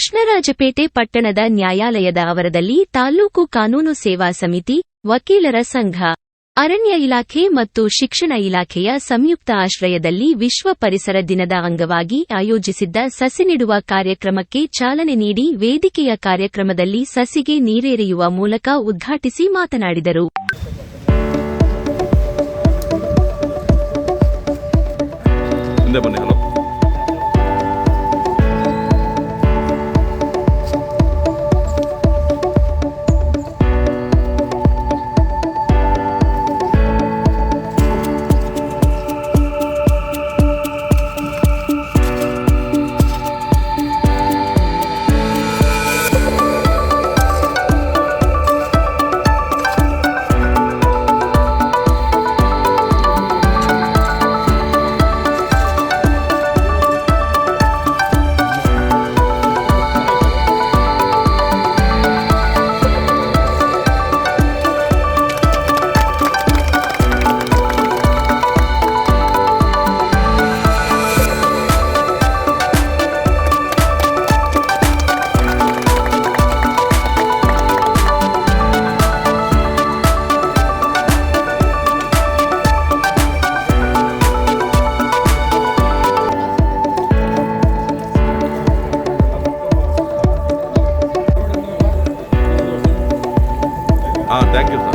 ಕೃಷ್ಣರಾಜಪೇಟೆ ಪಟ್ಟಣದ ನ್ಯಾಯಾಲಯದ ಆವರದಲ್ಲಿ ತಾಲ್ಲೂಕು ಕಾನೂನು ಸೇವಾ ಸಮಿತಿ, ವಕೀಲರ ಸಂಘ, ಅರಣ್ಯ ಇಲಾಖೆ ಮತ್ತು ಶಿಕ್ಷಣ ಇಲಾಖೆಯ ಸಂಯುಕ್ತ ಆಶ್ರಯದಲ್ಲಿ ವಿಶ್ವ ಪರಿಸರ ದಿನದ ಅಂಗವಾಗಿ ಆಯೋಜಿಸಿದ್ದ ಸಸಿ ನೆಡುವ ಕಾರ್ಯಕ್ರಮಕ್ಕೆ ಚಾಲನೆ ನೀಡಿ ವೇದಿಕೆಯ ಕಾರ್ಯಕ್ರಮದಲ್ಲಿ ಸಸಿಗೆ ನೀರೆರೆಯುವ ಮೂಲಕ ಉದ್ಘಾಟಿಸಿ ಮಾತನಾಡಿದರು. Ah, thank you.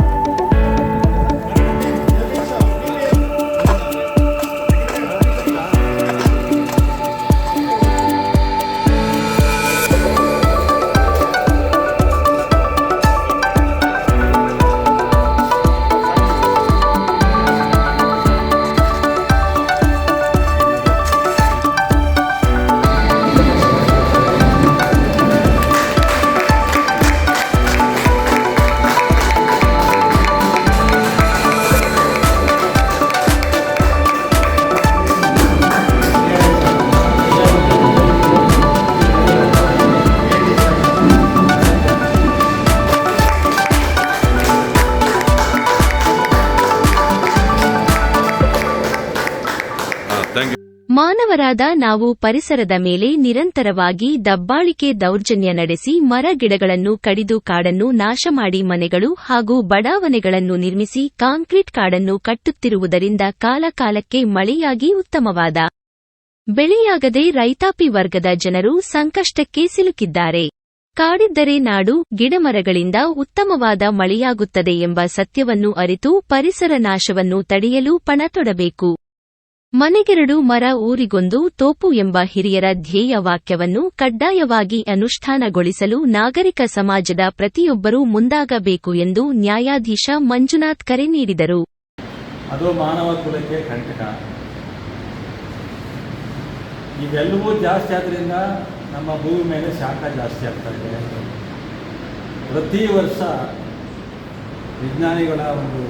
ಮಾನವರಾದ ನಾವು ಪರಿಸರದ ಮೇಲೆ ನಿರಂತರವಾಗಿ ದಬ್ಬಾಳಿಕೆ ದೌರ್ಜನ್ಯ ನಡೆಸಿ ಮರ ಗಿಡಗಳನ್ನು ಕಡಿದು ಕಾಡನ್ನು ನಾಶ ಮಾಡಿ ಮನೆಗಳು ಹಾಗೂ ಬಡಾವಣೆಗಳನ್ನು ನಿರ್ಮಿಸಿ ಕಾಂಕ್ರೀಟ್ ಕಾಡನ್ನು ಕಟ್ಟುತ್ತಿರುವುದರಿಂದ ಕಾಲಕಾಲಕ್ಕೆ ಮಳೆಯಾಗಿ ಉತ್ತಮವಾದ ಬೆಳೆಯಾಗದೆ ರೈತಾಪಿ ವರ್ಗದ ಜನರು ಸಂಕಷ್ಟಕ್ಕೆ ಸಿಲುಕಿದ್ದಾರೆ. ಕಾಡಿದ್ದರೆ ನಾಡು, ಗಿಡಮರಗಳಿಂದ ಉತ್ತಮವಾದ ಮಳೆಯಾಗುತ್ತದೆ ಎಂಬ ಸತ್ಯವನ್ನು ಅರಿತು ಪರಿಸರ ನಾಶವನ್ನು ತಡೆಯಲು ಪಣ ತೊಡಬೇಕು. ಮನೆಗೆರಡು ಮರ ಊರಿಗೊಂದು ತೋಪು ಎಂಬ ಹಿರಿಯರ ಧ್ಯೇಯ ವಾಕ್ಯವನ್ನು ಕಡ್ಡಾಯವಾಗಿ ಅನುಷ್ಠಾನಗೊಳಿಸಲು ನಾಗರಿಕ ಸಮಾಜದ ಪ್ರತಿಯೊಬ್ಬರೂ ಮುಂದಾಗಬೇಕು ಎಂದು ನ್ಯಾಯಾಧೀಶ ಮಂಜುನಾಥ್ ಕರೆ ನೀಡಿದರು. ಅದು ಮಾನವ ಕುಲಕ್ಕೆ ಕಂಟಕ. ಇವೆಲ್ಲವೂ ಜಾಸ್ತಿ ಆದ್ರಿಂದ ನಮ್ಮ ಭೂಮಿ ಮೇಲೆ ಶಾಖ ಜಾಸ್ತಿ ಆಗ್ತಾ ಇದೆ. ಪ್ರತಿ ವರ್ಷ ವಿಜ್ಞಾನಿಗಳ ಒಂದು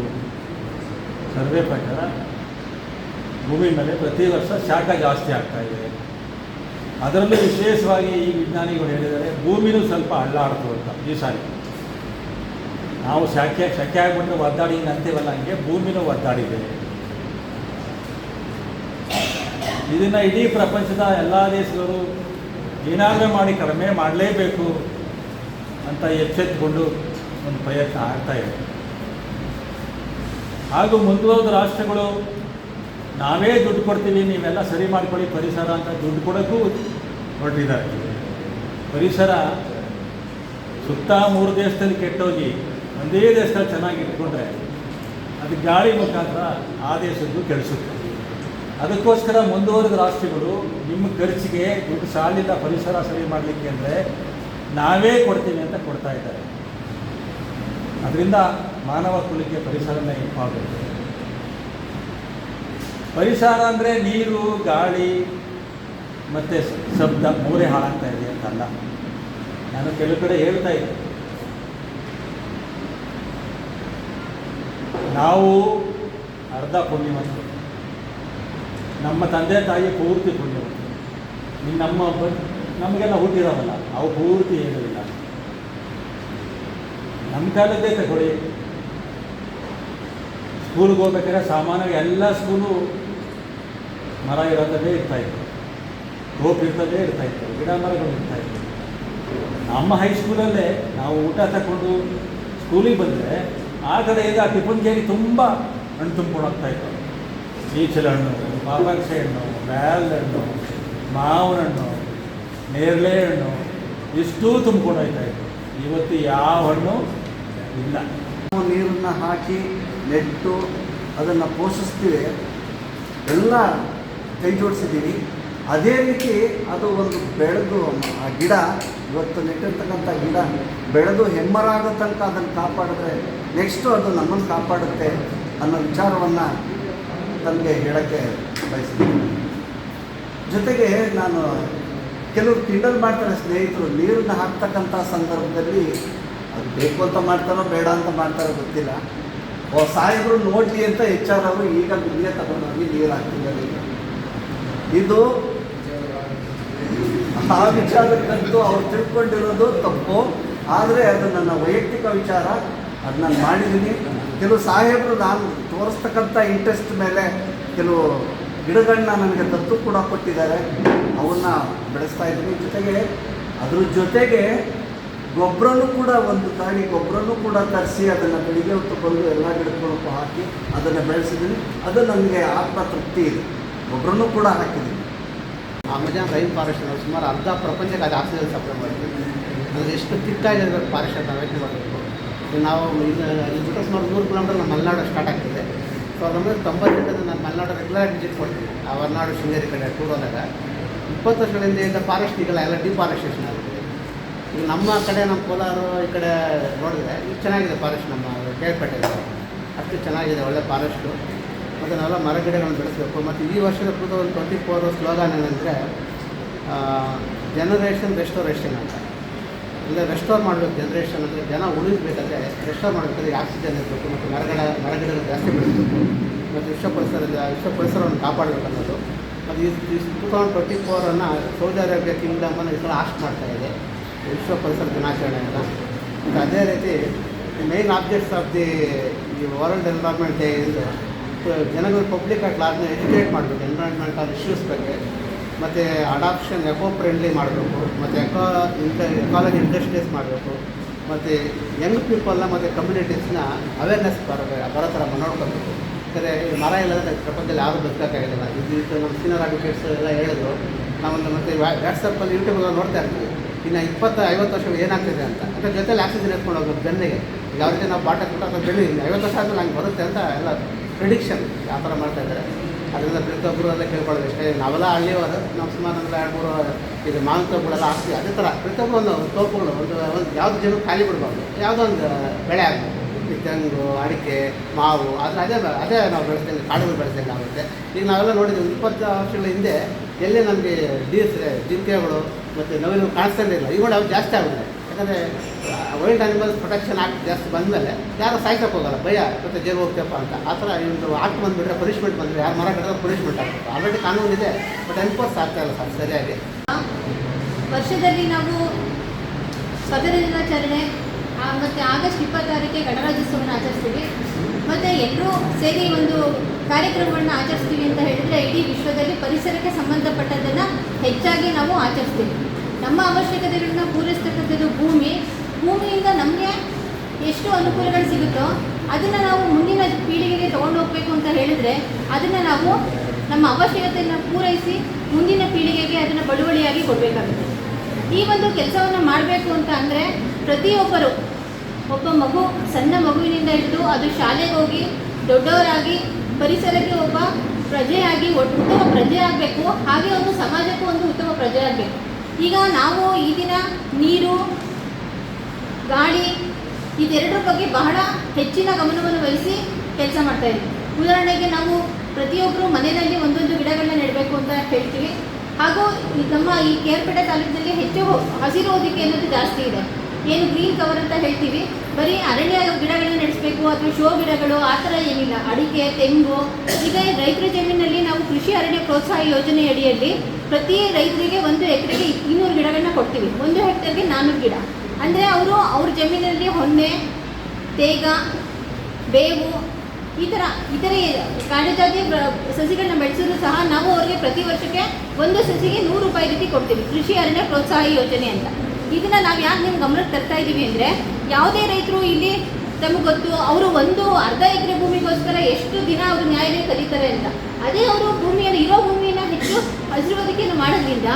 ಸರ್ವೆ ಪ್ರಕಾರ ಭೂಮಿ ಮೇಲೆ ಪ್ರತಿ ವರ್ಷ ಶಾಖ ಜಾಸ್ತಿ ಆಗ್ತಾ ಇದೆ. ಅದರಲ್ಲೂ ವಿಶೇಷವಾಗಿ ಈ ವಿಜ್ಞಾನಿಗಳು ಹೇಳಿದರೆ ಭೂಮಿನೂ ಸ್ವಲ್ಪ ಅಳ್ಳಾಡ್ತು ಅಂತ ಈ ಸಾರಿ. ನಾವು ಶಾಖೆ ಶಕೆ ಆಗಿಬಿಟ್ಟು ಒದ್ದಾಡಿ ಅಂತೀವಲ್ಲ ಹಂಗೆ ಭೂಮಿನೂ ಒದ್ದಾಡಿದೆ. ಇದನ್ನು ಇಡೀ ಪ್ರಪಂಚದ ಎಲ್ಲ ದೇಶಗಳು ಏನಾದರೂ ಮಾಡಿ ಕಡಿಮೆ ಮಾಡಲೇಬೇಕು ಅಂತ ಎಚ್ಚೆತ್ತುಕೊಂಡು ಒಂದು ಪ್ರಯತ್ನ ಆಗ್ತಾ ಇದೆ. ಹಾಗೂ ಮುಂದುವರೆದ ರಾಷ್ಟ್ರಗಳು ನಾವೇ ದುಡ್ಡು ಕೊಡ್ತೀವಿ ನೀವೆಲ್ಲ ಸರಿ ಮಾಡ್ಕೊಳ್ಳಿ ಪರಿಸರ ಅಂತ ದುಡ್ಡು ಕೊಡೋಕ್ಕೂ ಹೊರಟಿದ್ದಾರೆ ಪರಿಸರ ಸುತ್ತ ಮೂರು ದೇಶದಲ್ಲಿ ಕೆಟ್ಟೋಗಿ ಒಂದೇ ದೇಶದಲ್ಲಿ ಚೆನ್ನಾಗಿ ಇಟ್ಕೊಂಡ್ರೆ ಅದು ಗಾಳಿ ಮುಖಾಂತರ ಆ ದೇಶದ್ದು ಕೆಡಿಸುತ್ತೆ. ಅದಕ್ಕೋಸ್ಕರ ಮುಂದುವರೆದ ರಾಷ್ಟ್ರಗಳು ನಿಮ್ಮ ಖರ್ಚಿಗೆ ದುಡ್ಡು ಸಾಲಿಲ್ಲ ಪರಿಸರ ಸರಿ ಮಾಡಲಿಕ್ಕೆ ಅಂದರೆ ನಾವೇ ಕೊಡ್ತೀವಿ ಅಂತ ಕೊಡ್ತಾ ಇದ್ದಾರೆ. ಅದರಿಂದ ಮಾನವ ಕುಲಕ್ಕೆ ಪರಿಸರನೇ ಇಂಪಾರ್ಟೆಂಟ್ ಪರಿಸರ ಅಂದರೆ ನೀರು, ಗಾಳಿ ಮತ್ತು ಶಬ್ದ, ಮೂರೇ ಹಾಳಾಗ್ತಾ ಇದೆ ಅಂತಲ್ಲ ನಾನು ಕೆಲವು ಕಡೆ ಹೇಳ್ತಾ ಇದ್ದೆ. ನಾವು ಅರ್ಧ ಪುಣ್ಯವಂತರು. ನಮ್ಮ ತಂದೆ ತಾಯಿ ಪೂರ್ತಿ ಪುಣ್ಯವಂತರು. ಇನ್ನು ನಮ್ಮ ನಮಗೆಲ್ಲ ಹುಟ್ಟಿದವಲ್ಲ ಅವು ಪೂರ್ತಿ ಹೇಳೋದಿಲ್ಲ ನಮ್ಮ ಕಾಲದ್ದೇ ತಗೊಳ್ಳಿ. ಸ್ಕೂಲ್ಗೆ ಹೋಗ್ಬೇಕಾದ್ರೆ ಸಾಮಾನ್ಯವಾಗಿ ಎಲ್ಲ ಸ್ಕೂಲು ಮರ ಇರೋದೇ ಇರ್ತಾ ಇತ್ತು. ರೋಪ್ ಇರ್ತಾ ಇತ್ತು. ಗಿಡ ಮರಗಳು ಇರ್ತಾ ಇತ್ತು. ನಮ್ಮ ಹೈಸ್ಕೂಲಲ್ಲೇ ನಾವು ಊಟ ತಗೊಂಡು ಸ್ಕೂಲಿಗೆ ಬಂದರೆ ಆ ಕಡೆಯಿಂದ ಆ ಟಿಫನ್ ತುಂಬ ಹಣ್ಣು ತುಂಬ್ಕೊಂಡು ಹೋಗ್ತಾ ಇತ್ತು. ಈಚಲ ಹಣ್ಣು, ಪಾಪಕ್ಷೆ ಹಣ್ಣು, ಬ್ಯಾಲ್ ಹಣ್ಣು, ಮಾವಿನ ಹಣ್ಣು, ನೇರಳೆ ಹಣ್ಣು, ಇಷ್ಟೂ ಹೋಗ್ತಾ ಇತ್ತು. ಇವತ್ತು ಯಾವ ಹಣ್ಣು ಇಲ್ಲ. ನಾವು ನೀರನ್ನು ಹಾಕಿ ನೆಟ್ಟು ಅದನ್ನು ಪೋಷಿಸ್ತೀವಿ. ಎಲ್ಲ ಕೈ ಜೋಡಿಸಿದ್ದೀವಿ ಅದೇ ರೀತಿ ಅದು ಒಂದು ಬೆಳೆದು, ಆ ಗಿಡ, ಇವತ್ತು ನೆಟ್ಟಿರ್ತಕ್ಕಂಥ ಗಿಡ ಬೆಳೆದು ಹೆಮ್ಮರ ಆಗೋ ತನಕ ಅದನ್ನು ಕಾಪಾಡಿದ್ರೆ ನೆಕ್ಸ್ಟು ಅದು ನಮ್ಮನ್ನು ಕಾಪಾಡುತ್ತೆ ಅನ್ನೋ ವಿಚಾರವನ್ನು ತನಗೆ ಹೇಳೋಕ್ಕೆ ಬಯಸ್ತೀನಿ. ಜೊತೆಗೆ ನಾನು ಕೆಲವರು ಕಿಂಡಲ್ ಮಾಡ್ತಾರೆ ಸ್ನೇಹಿತರು, ನೀರನ್ನು ಹಾಕ್ತಕ್ಕಂಥ ಸಂದರ್ಭದಲ್ಲಿ ಅದು ಬೇಕು ಅಂತ ಮಾಡ್ತಾರೋ ಬೇಡ ಅಂತ ಮಾಡ್ತಾರೋ ಗೊತ್ತಿಲ್ಲ. ಓ, ಸಾಹೇಬರು ನೋಡಲಿ ಅಂತ ಎಚ್ ಆರ್ ಈಗ ಬಿಲ್ಲಿಗೆ ತಗೊಂಡೋಗಿ ನೀರು ಹಾಕ್ತಿದ್ದಾರೆ. ಇದು ಆ ವಿಚಾರಕ್ಕಂತೂ ಅವ್ರು ತಿಳ್ಕೊಂಡಿರೋದು ತಪ್ಪು. ಆದರೆ ಅದು ನನ್ನ ವೈಯಕ್ತಿಕ ವಿಚಾರ. ಅದು ನಾನು ಮಾಡಿದ್ದೀನಿ ಕೆಲವು ಸಾಹೇಬರು ನಾನು ತೋರಿಸ್ತಕ್ಕಂಥ ಇಂಟ್ರೆಸ್ಟ್ ಮೇಲೆ ಕೆಲವು ಗಿಡಗಳನ್ನ ನನಗೆ ದತ್ತು ಕೂಡ ಕೊಟ್ಟಿದ್ದಾರೆ. ಅವನ್ನ ಬೆಳೆಸ್ತಾ ಇದ್ದೀನಿ. ಜೊತೆಗೆ ಅದ್ರ ಜೊತೆಗೆ ಗೊಬ್ಬರನೂ ಕೂಡ ಒಂದು ತಾಳಿ ಗೊಬ್ಬರನೂ ಕೂಡ ತರಿಸಿ ಅದನ್ನು ಬೆಳಿಗ್ಗೆ ಹೊತ್ತು ಬಂದು ಎಲ್ಲ ಗಿಡಗಳಿಗೂ ಹಾಕಿ ಅದನ್ನು ಬೆಳೆಸಿದ್ದೀನಿ ಅದು ನನಗೆ ಆತ್ಮ ತೃಪ್ತಿ ಇದೆ. ಗೊಬ್ಬರನೂ ಕೂಡ ಹಾಕಿದ್ದೀವಿ ಅಮೆಜಾನ್ ರೈನ್ ಫಾರೆಸ್ಟ್ ನಾವು ಸುಮಾರು ಅರ್ಧ ಪ್ರಪಂಚಕ್ಕೆ ಅದು ಆಕ್ಸಿಜನ್ ಸಪ್ಲೈ ಮಾಡ್ತೀವಿ ಅದು ಎಷ್ಟು ತಿಕ್ಕಾಗಿರ್ಬೇಕು ಫಾರೆಸ್ಟ್ ಅಂತ ಯೋಚನೆ ಮಾಡಬೇಕು ನಾವು ಈಗ ಇಲ್ಲಿ ಬಿಟ್ಟು ಸುಮಾರು ನೂರು ಕಿಲೋಮೀಟರ್ ನಮ್ಮ ಮಲೆನಾಡು ಸ್ಟಾರ್ಟ್ ಆಗ್ತಿದೆ. ಸೊ ಒಂಬೈನೂರ ತೊಂಬತ್ತೆಂಟರಿಂದ ನಾನು ಮಲೆನಾಡು ರೆಗ್ಯುಲರ್ ವಿಸಿಟ್ ಕೊಡ್ತೀನಿ. ಆ ಹೊರನಾಡು ಶೃಂಗೇರಿ ಕಡೆ ಟೂರ್ ಹೋದಾಗ. ಇಪ್ಪತ್ತು ವರ್ಷಗಳಿಂದ ಈಗ ಫಾರೆಸ್ಟ್ ಈಗಲ್ಲ ಎಲ್ಲ ಡಿಫಾರೆಸ್ಟೇಷನ್ ಆಗುತ್ತೆ. ಈಗ ನಮ್ಮ ಕಡೆ, ನಮ್ಮ ಕೋಲಾರ ಈ ಕಡೆ ನೋಡಿದ್ರೆ ಇದು ಚೆನ್ನಾಗಿದೆ ಫಾರೆಸ್ಟ್ ನಮ್ಮ ಕೇಳ್ಪಟ್ಟೆ ಅಷ್ಟು ಚೆನ್ನಾಗಿದೆ ಒಳ್ಳೆ ಫಾರೆಸ್ಟು ಮತ್ತು ಮರಗಿಡಗಳನ್ನು ಮರ ಗಿಡಗಳನ್ನು ಬೆಳೆಸಬೇಕು. ಮತ್ತು ಈ ವರ್ಷದ ಟೂ ಒಂದು ಟ್ವೆಂಟಿ ಫೋರ್ ಸ್ಲೋಗಾನ್ ಏನಂದರೆ ಜನರೇಷನ್ ರೆಸ್ಟೋರೇಷನ್ ಅಂತ. ಅಂದರೆ ರೆಸ್ಟೋರ್ ಮಾಡಬೇಕು ಜನರೇಷನ್ ಅಂದರೆ ಜನ ಉಳಿಸ್ಬೇಕಾದ್ರೆ ರೆಸ್ಟೋರ್ ಮಾಡಬೇಕಾದ್ರೆ ಆಕ್ಸಿಜನ್ ಇರಬೇಕು ಮತ್ತು ಮರಗಳ, ಮರಗಿಡಗಳು ಜಾಸ್ತಿ ಬೆಳೆಸಬೇಕು. ಮತ್ತು ವಿಶ್ವ ಪರಿಸರದ, ವಿಶ್ವ ಪರಿಸರವನ್ನು ಕಾಪಾಡಬೇಕು ಅನ್ನೋದು ಮತ್ತು ಈ ಟೂ ತೌಸಂಡ್ ಟ್ವೆಂಟಿ ಫೋರನ್ನು ಸೌದಿ ಅರೇಬಿಯಾ ಕಿಂಗ್ಡಮನ್ನು ಈ ಸಲ ಆಸ್ಟ್ ಮಾಡ್ತಾ ಇದೆ. ವಿಶ್ವ ಪರಿಸರ ದಿನಾಚರಣೆಯನ್ನು ಮತ್ತು ಅದೇ ರೀತಿ main objects of the the world environment day ಇದು ಜನಗಳು ಪಬ್ಲಿಕ್ ಆಗಿ ಲಾರ್ಜ್ನ ಎಜುಕೇಟ್ ಮಾಡಬೇಕು ಎನ್ವೈರನ್ಮೆಂಟಲ್ ಇಶ್ಯೂಸ್ ಬಗ್ಗೆ, ಮತ್ತು ಅಡಾಪ್ಷನ್ ಎಕೋ ಫ್ರೆಂಡ್ಲಿ ಮಾಡಬೇಕು, ಮತ್ತು ಎಕೋ ಇಂಟ ಎಕಾಲಜಿ ಇಂಡಸ್ಟ್ರೀಸ್ ಮಾಡಬೇಕು, ಮತ್ತು ಯಂಗ್ ಪೀಪಲ್ನ ಮತ್ತು ಕಮ್ಯುನಿಟೀಸ್ನ ಅವೇರ್ನೆಸ್ ಬರಬೇಕು ಬರೋ ಥರ ನೋಡ್ಕೋಬೇಕು ಯಾಕಂದರೆ ಮರ ಇಲ್ಲದ್ರೆ ಪ್ರಪಂಚದಲ್ಲಿ ಯಾರು ಬದುಕೋಕ್ಕಾಗಿಲ್ಲ. ಇದು ನಮ್ಮ ಸೀನಿಯರ್ ಅಡ್ವೊಕೇಟ್ಸ್ ಎಲ್ಲ ಹೇಳಿದ್ರು ನಾವೊಂದು ಮತ್ತು ವಾಟ್ಸಪ್ಪಲ್ಲಿ ಯೂಟ್ಯೂಬಲ್ಲಿ ನೋಡ್ತಾ ಇರ್ತೀವಿ. ಇನ್ನು ಇಪ್ಪತ್ತು, ಐವತ್ತು ವರ್ಷ ಏನಾಗ್ತಿದೆ ಅಂತ. ಅದ್ರ ಜೊತೆಲಿ ಆಕ್ಸಿಜನ್ ಎತ್ಕೊಂಡು ಹೋಗೋದು ಬೆನ್ನಿಗೆ ಯಾವ ರೀತಿ ನಾವು ಪಾಠ ಕೊಟ್ಟು ಅಥವಾ ಬೆಳಿ ಐವತ್ತು ವರ್ಷ ಆದಮೇಲೆ ಹಂಗೆ ಬರುತ್ತೆ ಅಂತ ಎಲ್ಲ ಪ್ರಿಡಿಕ್ಷನ್ ಯಾವ ಥರ ಮಾಡ್ತಾ ಇದ್ದಾರೆ. ಅದರಿಂದ ಪ್ರತಿಯೊಬ್ಬರು ಎಲ್ಲ ಕೇಳ್ಕೊಳ್ಳೋದು ಅಷ್ಟೇ ನಾವೆಲ್ಲ ಹಳ್ಳಿಯವರು, ನಮ್ಮ ಸುಮಾರು ಅಂದರೆ ಎರಡು ಮೂರು, ಇದು ಮಾವಿನ ತೋಪುಗಳೆಲ್ಲ ಹಾಕ್ತೀವಿ ಅದೇ ಥರ ಪ್ರತಿಯೊಬ್ಬರು ಒಂದು ತೋಪುಗಳು, ಒಂದು ಒಂದು ಯಾವ್ದು ಜನ ಖಾಲಿ ಬಿಡಬಾರ್ದು. ಯಾವುದೋ ಒಂದು ಬೆಳೆ ಆಗಬೇಕು ಈ ತೆಂಗು, ಅಡಿಕೆ, ಮಾವು, ಆದರೆ ಅದೇ ಅದೇ ನಾವು ಬೆಳೆಸ್ದಂಗೆ ಕಾಡುಗಳು ಬೆಳೆಸ್ದಂಗೆ ಆಗುತ್ತೆ. ಈಗ ನಾವೆಲ್ಲ ನೋಡಿದ್ದೀವಿ ಇಪ್ಪತ್ತು ವರ್ಷಗಳ ಹಿಂದೆ ಎಲ್ಲೇ ನಮಗೆ ಡೀಸ್ ಜಿಂಕೆಗಳು ಮತ್ತು ನವಿಲು ಇಲ್ಲ ಈಗ ಅವು ಜಾಸ್ತಿ ಆಗುತ್ತೆ ಯಾಕಂದರೆ ವೈಲ್ಡ್ ಅನಿಮಲ್ಸ್ ಪ್ರೊಟೆಕ್ಷನ್ ಆ್ಯಕ್ಟ್ ಜಾಸ್ತಿ ಬಂದಮೇಲೆ ಯಾರು ಸಾಯ್ಸಕ್ಕೆ ಹೋಗಲ್ಲ, ಭಯ ಮತ್ತು ಜೇಬು ಹೋಗ್ತೇಪ್ಪ ಅಂತ. ಆ ಥರ ಒಂದು ಆಕ್ಟ್ ಬಂದುಬಿಟ್ರೆ ಪನಿಷ್ಮೆಂಟ್ ಬಂದರೆ ಯಾರು ಮರ ಕಟ್ಟಿದ್ರೆ ಪನಿಷ್ಮೆಂಟ್ ಆಗ್ತದೆ. ಆಲ್ರೆಡಿ ಕಾನೂನು ಇದೆ ಬಟ್ ಎನ್ಫೋರ್ಸ್ ಆಗ್ತಾ ಇಲ್ಲ ಸರ್, ಸರಿಯಾಗಿ. ವರ್ಷದಲ್ಲಿ ನಾವು ಸ್ವಾತಂತ್ರ್ಯ ದಿನಾಚರಣೆ ಮತ್ತೆ ಆಗಸ್ಟ್ ಇಪ್ಪತ್ತಾರಕ್ಕೆ ಗಣರಾಜ್ಯೋತ್ಸವವನ್ನು ಆಚರಿಸ್ತೀವಿ. ಮತ್ತು ಎಲ್ಲರೂ ಸೇರಿ ಒಂದು ಕಾರ್ಯಕ್ರಮವನ್ನು ಆಚರಿಸ್ತೀವಿ ಅಂತ ಹೇಳಿದರೆ, ಇಡೀ ವಿಶ್ವದಲ್ಲಿ ಪರಿಸರಕ್ಕೆ ಸಂಬಂಧಪಟ್ಟದನ್ನು ಹೆಚ್ಚಾಗಿ ನಾವು ಆಚರಿಸ್ತೀವಿ. ನಮ್ಮ ಅವಶ್ಯಕತೆಗಳನ್ನ ಪೂರೈಸ್ತಕ್ಕಂಥದ್ದು ಭೂಮಿ. ಭೂಮಿಯಿಂದ ನಮಗೆ ಎಷ್ಟು ಅನುಕೂಲಗಳು ಸಿಗುತ್ತೋ ಅದನ್ನು ನಾವು ಮುಂದಿನ ಪೀಳಿಗೆಗೆ ತಗೊಂಡು ಹೋಗಬೇಕು ಅಂತ ಹೇಳಿದರೆ ಅದನ್ನು ನಾವು ನಮ್ಮ ಅವಶ್ಯಕತೆಯನ್ನು ಪೂರೈಸಿ ಮುಂದಿನ ಪೀಳಿಗೆಗೆ ಅದನ್ನು ಬಳುವಳಿಯಾಗಿ ಕೊಡಬೇಕಾಗುತ್ತೆ. ಈ ಒಂದು ಕೆಲಸವನ್ನು ಮಾಡಬೇಕು ಅಂತ ಅಂದರೆ ಪ್ರತಿಯೊಬ್ಬರು, ಒಬ್ಬ ಮಗು ಸಣ್ಣ ಮಗುವಿನಿಂದ ಹಿಡಿದು ಅದು ಶಾಲೆಗೆ ಹೋಗಿ ದೊಡ್ಡವರಾಗಿ, ಪರಿಸರಕ್ಕೆ ಒಬ್ಬ ಪ್ರಜೆಯಾಗಿ ಉತ್ತಮ ಪ್ರಜೆ ಆಗಬೇಕು ಹಾಗೆ ಒಂದು ಸಮಾಜಕ್ಕೂ ಒಂದು ಉತ್ತಮ ಪ್ರಜೆ ಆಗಬೇಕು ಈಗ ನಾವು ಈ ದಿನ ನೀರು, ಗಾಳಿ ಇದೆರಡರ ಬಗ್ಗೆ ಬಹಳ ಹೆಚ್ಚಿನ ಗಮನವನ್ನು ವಹಿಸಿ ಕೆಲಸ ಮಾಡ್ತಾ ಇದ್ದೀವಿ. ಉದಾಹರಣೆಗೆ ನಾವು ಪ್ರತಿಯೊಬ್ಬರು ಮನೆಯಲ್ಲಿ ಒಂದೊಂದು ಗಿಡಗಳನ್ನ ನೆಡಬೇಕು ಅಂತ ಹೇಳ್ತೀವಿ. ಹಾಗೂ ನಮ್ಮ ಈ ಕೇರ್ಪೇಟೆ ತಾಲೂಕಿನಲ್ಲಿ ಹೆಚ್ಚು ಹಸಿರು ಹೊದಿಕೆ ಅನ್ನೋದು ಜಾಸ್ತಿ ಇದೆ. ಏನು ಗ್ರೀನ್ ಕವರ್ ಅಂತ ಹೇಳ್ತೀವಿ. ಬರೀ ಅರಣ್ಯ ಗಿಡಗಳನ್ನ ನಡೆಸಬೇಕು, ಅಥವಾ ಶೋ ಗಿಡಗಳು, ಆ ಥರ ಏನಿಲ್ಲ. ಅಡಿಕೆ, ತೆಂಗು, ಈಗ ರೈತರ ಜಮೀನಲ್ಲಿ ನಾವು ಕೃಷಿ ಅರಣ್ಯ ಪ್ರೋತ್ಸಾಹ ಯೋಜನೆ ಅಡಿಯಲ್ಲಿ ಪ್ರತಿ ರೈತರಿಗೆ ಒಂದು ಎಕರೆಗೆ ಇನ್ನೂರು ಗಿಡಗಳನ್ನ ಕೊಡ್ತೀವಿ. ಒಂದು ಹೆಕ್ಟರ್ಗೆ ನಾನ್ನೂರು ಗಿಡ. ಅಂದರೆ ಅವರು ಅವ್ರ ಜಮೀನಲ್ಲಿ ಹೊನ್ನೆ, ತೇಗ, ಬೇವು, ಈ ಥರ ಇತರೆ ಕಾಡುಜಾತಿ ಸಸಿಗಳನ್ನ ಬೆಳೆಸಿದ್ರು ಸಹ ನಾವು ಅವ್ರಿಗೆ ಪ್ರತಿ ವರ್ಷಕ್ಕೆ ಒಂದು ಸಸಿಗೆ ನೂರು ರೂಪಾಯಿ ರೀತಿ ಕೊಡ್ತೀವಿ. ಕೃಷಿ ಅರಣ್ಯ ಪ್ರೋತ್ಸಾಹ ಯೋಜನೆ ಅಂತ. ಇದನ್ನ ನಾವು ಯಾಕೆ ನಿಮ್ಮ ಗಮನಕ್ಕೆ ತರ್ತಾ ಇದ್ದೀವಿ ಅಂದರೆ ಯಾವುದೇ ರೈತರು ಇಲ್ಲಿ ತಮಗೆ ಗೊತ್ತು, ಅವರು ಒಂದು ಅರ್ಧ ಎಕರೆ ಭೂಮಿಗೋಸ್ಕರ ಎಷ್ಟು ದಿನ ಅವರು ನ್ಯಾಯಾಲಯ ಕಲಿತಾರೆ ಅಂತ. ಅದೇ ಅವರು ಭೂಮಿಯನ್ನು ಇರೋ ಭೂಮಿಯನ್ನು ಹೆಚ್ಚು ಹಸಿರುವುದಕ್ಕೆ ಮಾಡೋದ್ರಿಂದ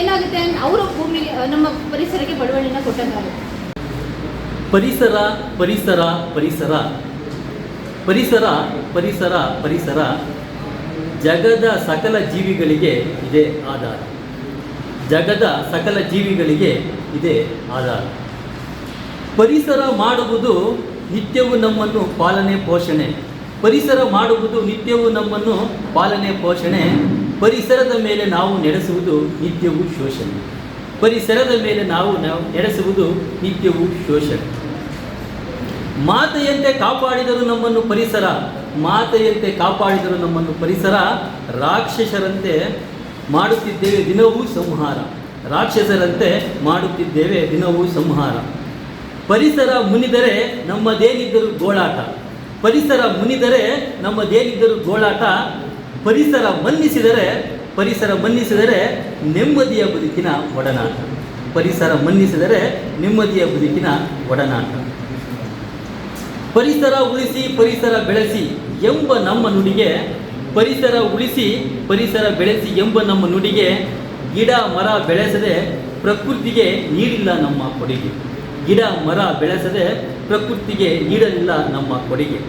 ಏನಾಗುತ್ತೆ ಅವರು ಭೂಮಿ, ನಮ್ಮ ಪರಿಸರಕ್ಕೆ ಬಡವಳಿನ ಕೊಟ್ಟಂಗಾಗುತ್ತೆ ಪರಿಸರ ಪರಿಸರ ಪರಿಸರ. ಪರಿಸರ ಪರಿಸರ ಪರಿಸರ. ಜಗದ ಸಕಲ ಜೀವಿಗಳಿಗೆ ಇದೆ ಆಧಾರ. ಜಗದ ಸಕಲ ಜೀವಿಗಳಿಗೆ ಇದೇ ಆಧಾರ. ಪರಿಸರ ಮಾಡುವುದು ನಿತ್ಯವೂ ನಮ್ಮನ್ನು ಪಾಲನೆ, ಪೋಷಣೆ. ಪರಿಸರ ಮಾಡುವುದು ನಿತ್ಯವೂ ನಮ್ಮನ್ನು ಪಾಲನೆ, ಪೋಷಣೆ. ಪರಿಸರದ ಮೇಲೆ ನಾವು ನಡೆಸುವುದು ನಿತ್ಯವೂ ಶೋಷಣೆ. ಪರಿಸರದ ಮೇಲೆ ನಾವು ನಾವು ನಡೆಸುವುದು ನಿತ್ಯವೂ ಶೋಷಣೆ. ಮಾತೆಯಂತೆ ಕಾಪಾಡಿದರು ನಮ್ಮನ್ನು ಪರಿಸರ, ಮಾತೆಯಂತೆ ಕಾಪಾಡಿದರು ನಮ್ಮನ್ನು ಪರಿಸರ, ರಾಕ್ಷಸರಂತೆ ಮಾಡುತ್ತಿದ್ದೇವೆ ದಿನವೂ ಸಂಹಾರ. ರಾಕ್ಷಸರಂತೆ ಮಾಡುತ್ತಿದ್ದೇವೆ ದಿನವೂ ಸಂಹಾರ. ಪರಿಸರ ಮುನಿದರೆ ನಮ್ಮದೇನಿದ್ದರೂ ಗೋಳಾಟ. ಪರಿಸರ ಮುನಿದರೆ ನಮ್ಮದೇನಿದ್ದರೂ ಗೋಳಾಟ. ಪರಿಸರ ಮನ್ನಿಸಿದರೆ ಪರಿಸರ ಮನ್ನಿಸಿದರೆ ನೆಮ್ಮದಿಯ ಬದುಕಿನ ಒಡನಾಟ. ಪರಿಸರ ಮನ್ನಿಸಿದರೆ ನೆಮ್ಮದಿಯ ಬದುಕಿನ ಒಡನಾಟ. ಪರಿಸರ ಉಳಿಸಿ, ಪರಿಸರ ಬೆಳೆಸಿ ಎಂಬ ನಮ್ಮ ನುಡಿಗೆ ಪರಿಸರ ಉಳಿಸಿ, ಪರಿಸರ ಬೆಳೆಸಿ ಎಂಬ ನಮ್ಮ ನುಡಿಗೆ ಗಿಡ, ಮರ ಬೆಳೆಸದೆ ಪ್ರಕೃತಿಗೆ ನೀಡಿಲ್ಲ ನಮ್ಮ ಕೊಡುಗೆ. ಗಿಡ, ಮರ ಬೆಳೆಸದೆ ಪ್ರಕೃತಿಗೆ ನೀಡಲಿಲ್ಲ ನಮ್ಮ ಕೊಡುಗೆ.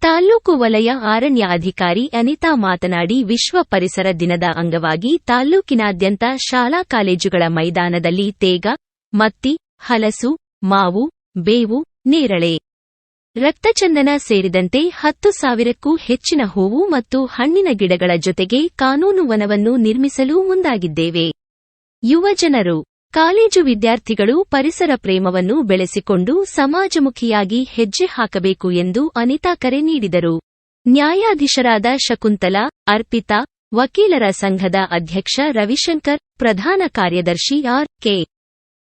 ತಾಲ್ಲೂಕು ವಲಯ ಅರಣ್ಯ ಅಧಿಕಾರಿ ಅನಿತಾ ಮಾತನಾಡಿ, ವಿಶ್ವ ಪರಿಸರ ದಿನದ ಅಂಗವಾಗಿ ತಾಲ್ಲೂಕಿನಾದ್ಯಂತ ಶಾಲಾ ಕಾಲೇಜುಗಳ ಮೈದಾನದಲ್ಲಿ ತೇಗ, ಮತ್ತಿ, ಹಲಸು, ಮಾವು, ಬೇವು, ನೇರಳೆ. ರಕ್ತಚಂದನ ಸೇರಿದಂತೆ ಹತ್ತು ಸಾವಿರಕ್ಕೂ ಹೆಚ್ಚಿನ ಹೂವು ಮತ್ತು ಹಣ್ಣಿನ ಗಿಡಗಳ ಜೊತೆಗೆ ಕಾನೂನು ವನವನ್ನು ನಿರ್ಮಿಸಲು ಮುಂದಾಗಿದ್ದೇವೆ. ಯುವಜನರು, ಕಾಲೇಜು ವಿದ್ಯಾರ್ಥಿಗಳು ಪರಿಸರ ಪ್ರೇಮವನ್ನು ಬೆಳೆಸಿಕೊಂಡು ಸಮಾಜಮುಖಿಯಾಗಿ ಹೆಜ್ಜೆ ಹಾಕಬೇಕು ಎಂದು ಅನಿತಾ ಕರೆ ನೀಡಿದರು. ನ್ಯಾಯಾಧೀಶರಾದ ಶಕುಂತಲಾ, ಅರ್ಪಿತಾ, ವಕೀಲರ ಸಂಘದ ಅಧ್ಯಕ್ಷ ರವಿಶಂಕರ್, ಪ್ರಧಾನ ಕಾರ್ಯದರ್ಶಿ R K.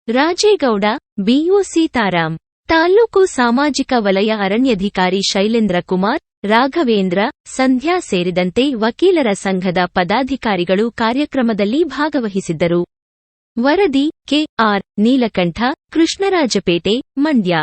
Rajegowda B U Sitaram taluk ಸಾಮಾಜಿಕ ವಲಯ ಅರಣ್ಯಾಧಿಕಾರಿ ಶೈಲೇಂದ್ರ ಕುಮಾರ್, ರಾಘವೇಂದ್ರ, ಸಂಧ್ಯಾ ಸೇರಿದಂತೆ ವಕೀಲರ ಸಂಘದ ಪದಾಧಿಕಾರಿಗಳು ಕಾರ್ಯಕ್ರಮದಲ್ಲಿ ಭಾಗವಹಿಸಿದ್ದರು. ವರದಿ ಕೆಆರ್ ನೀಲಕಂಠ, ಕೃಷ್ಣರಾಜಪೇಟೆ, ಮಂಡ್ಯ.